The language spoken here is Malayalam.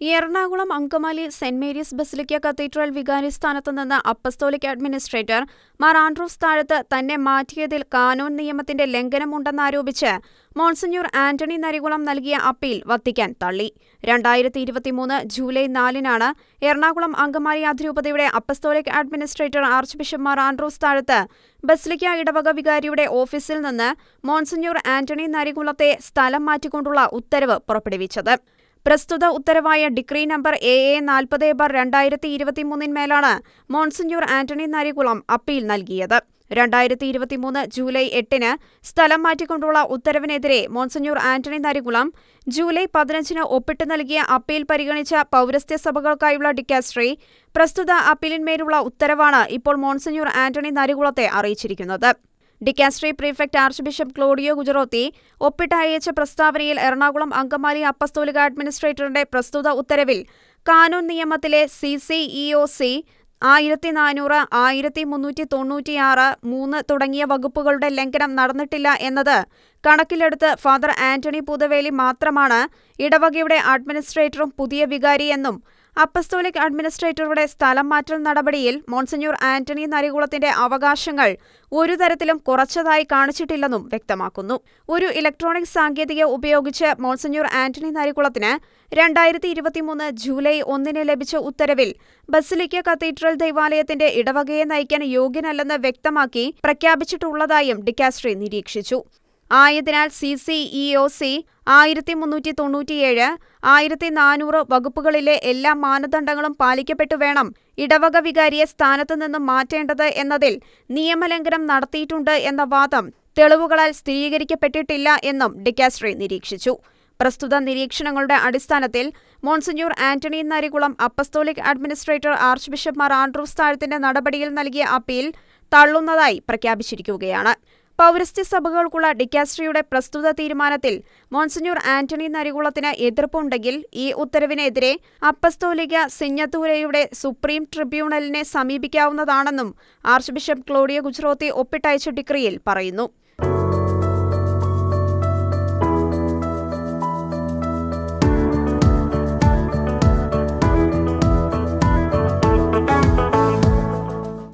Ernakulam Angamaly saint Mary's basilica cathedral വികാരി സ്ഥാനത്ത് നിന്ന് അപ്പസ്തോലിക് അഡ്മിനിസ്ട്രേറ്റർ മാർ ആൻഡ്രൂസ് താഴത്ത് തന്നെ മാറ്റിയതിൽ കാനോൻ നിയമത്തിന്റെ ലംഘനമുണ്ടെന്നാരോപിച്ച് മോൺസിഞ്ഞൂർ ആന്റണി നരികുളം നൽകിയ അപ്പീൽ വത്തിക്കാൻ തള്ളി. രണ്ടായിരത്തി ഇരുപത്തിമൂന്ന് ജൂലൈ നാലിനാണ് എറണാകുളം അങ്കമാലി അതിരൂപതയുടെ apostolic administrator archbishop Mar Andrews Thazhath basilica ഇടവക വികാരിയുടെ ഓഫീസിൽ നിന്ന് മോൺസിഞ്ഞൂർ ആന്റണി നരികുളത്തെ സ്ഥലം മാറ്റിക്കൊണ്ടുള്ള ഉത്തരവ് പുറപ്പെടുവിച്ചത്. പ്രസ്തുത ഉത്തരവായ ഡിഗ്രി നമ്പർ എ എ നാൽപ്പത് ബാർ രണ്ടായിരത്തി ഇരുപത്തിമൂന്നിന്മേലാണ് മോൺസിഞ്ഞൂർ ആന്റണി നരികുളം അപ്പീൽ നൽകിയത്. രണ്ടായിരത്തി ഇരുപത്തിമൂന്ന് ജൂലൈ എട്ടിന് സ്ഥലം മാറ്റിക്കൊണ്ടുള്ള ഉത്തരവിനെതിരെ മോൺസിഞ്ഞൂർ ആന്റണി നരികുളം ജൂലൈ പതിനഞ്ചിന് ഒപ്പിട്ട് നൽകിയ അപ്പീൽ പരിഗണിച്ച പൗരസ്ത്യ സഭകൾക്കായുള്ള ഡിക്കാസ്ട്രി പ്രസ്തുത അപ്പീലിന്മേലുള്ള ഉത്തരവാണ് ഇപ്പോൾ മോൺസിഞ്ഞൂർ ആന്റണി നരികുളത്തെ അറിയിച്ചിരിക്കുന്നത്. Dicastery prefect archbishop Claudio Gugerotti ഒപ്പിട്ട് അയച്ച പ്രസ്താവനയിൽ എറണാകുളം അങ്കമാലി അപ്പസ്തോലിക അഡ്മിനിസ്ട്രേറ്ററുടെ പ്രസ്തുത ഉത്തരവിൽ കാനൂൻ നിയമത്തിലെ C C E O C ആയിരത്തി നാനൂറ് ആയിരത്തി മുന്നൂറ്റി തൊണ്ണൂറ്റിയാറ് മൂന്ന് തുടങ്ങിയ വകുപ്പുകളുടെ ലംഘനം നടന്നിട്ടില്ല എന്നത് കണക്കിലെടുത്ത് ഫാദർ ആന്റണി പൂതവേലി മാത്രമാണ് ഇടവകയുടെ അഡ്മിനിസ്ട്രേറ്ററും പുതിയ വികാരിയെന്നും അപ്പസ്തോലിക് അഡ്മിനിസ്ട്രേറ്ററുടെ സ്ഥലം മാറ്റൽ നടപടിയിൽ മോൺസിഞ്ഞൂർ ആന്റണി നരികുളത്തിന്റെ അവകാശങ്ങൾ ഒരു തരത്തിലും കുറച്ചതായി കാണിച്ചിട്ടില്ലെന്നും വ്യക്തമാക്കുന്നു. ഒരു ഇലക്ട്രോണിക് സാങ്കേതിക ഉപയോഗിച്ച് മോൺസിഞ്ഞൂർ ആന്റണി നരികുളത്തിന് രണ്ടായിരത്തി ഇരുപത്തിമൂന്ന് ജൂലൈ ഒന്നിന് ലഭിച്ച ഉത്തരവിൽ ബസിലിക്ക കത്തീഡ്രൽ ദൈവാലയത്തിന്റെ ഇടവകയെ നയിക്കാൻ യോഗ്യനല്ലെന്ന് വ്യക്തമാക്കി പ്രഖ്യാപിച്ചിട്ടുള്ളതായും ഡിക്കാസ്ട്രി നിരീക്ഷിച്ചു. ആയതിനാൽ C C E O C ആയിരത്തി മുന്നൂറ്റി തൊണ്ണൂറ്റിയേഴ് ആയിരത്തി നാനൂറ് വകുപ്പുകളിലെ എല്ലാ മാനദണ്ഡങ്ങളും പാലിക്കപ്പെട്ടു വേണം ഇടവക വികാരിയെ സ്ഥാനത്തു നിന്നും മാറ്റേണ്ടത് എന്നതിൽ നിയമലംഘനം നടത്തിയിട്ടുണ്ട് എന്ന വാദം തെളിവുകളാൽ സ്ഥിരീകരിക്കപ്പെട്ടിട്ടില്ല എന്നും ഡിക്കാസ്ട്രി നിരീക്ഷിച്ചു. പ്രസ്തുത നിരീക്ഷണങ്ങളുടെ അടിസ്ഥാനത്തിൽ monsignor Antony Narikulam apostolic administrator archbishop Mar Andrews താഴത്തിന്റെ നടപടിയിൽ നൽകിയ അപ്പീൽ തള്ളുന്നതായി പ്രഖ്യാപിച്ചിരിക്കുകയാണ്. പൗരസ്ത്യ സഭകൾക്കുള്ള ഡിക്കാസ്ട്രിയുടെ പ്രസ്തുത തീരുമാനത്തിൽ മോൺസിഞ്ഞൂർ ആന്റണി നരികുളത്തിന് എതിർപ്പുണ്ടെങ്കിൽ ഈ ഉത്തരവിനെതിരെ അപ്പസ്തോലിക സിഞ്ഞത്തൂരയുടെ സുപ്രീം ട്രിബ്യൂണലിനെ സമീപിക്കാവുന്നതാണെന്നും ആർച്ച് ബിഷപ്പ് ക്ലോഡിയ ഗുജ്റോത്തി ഒപ്പിട്ടയച്ച ഡിക്രിയിൽ പറയുന്നു.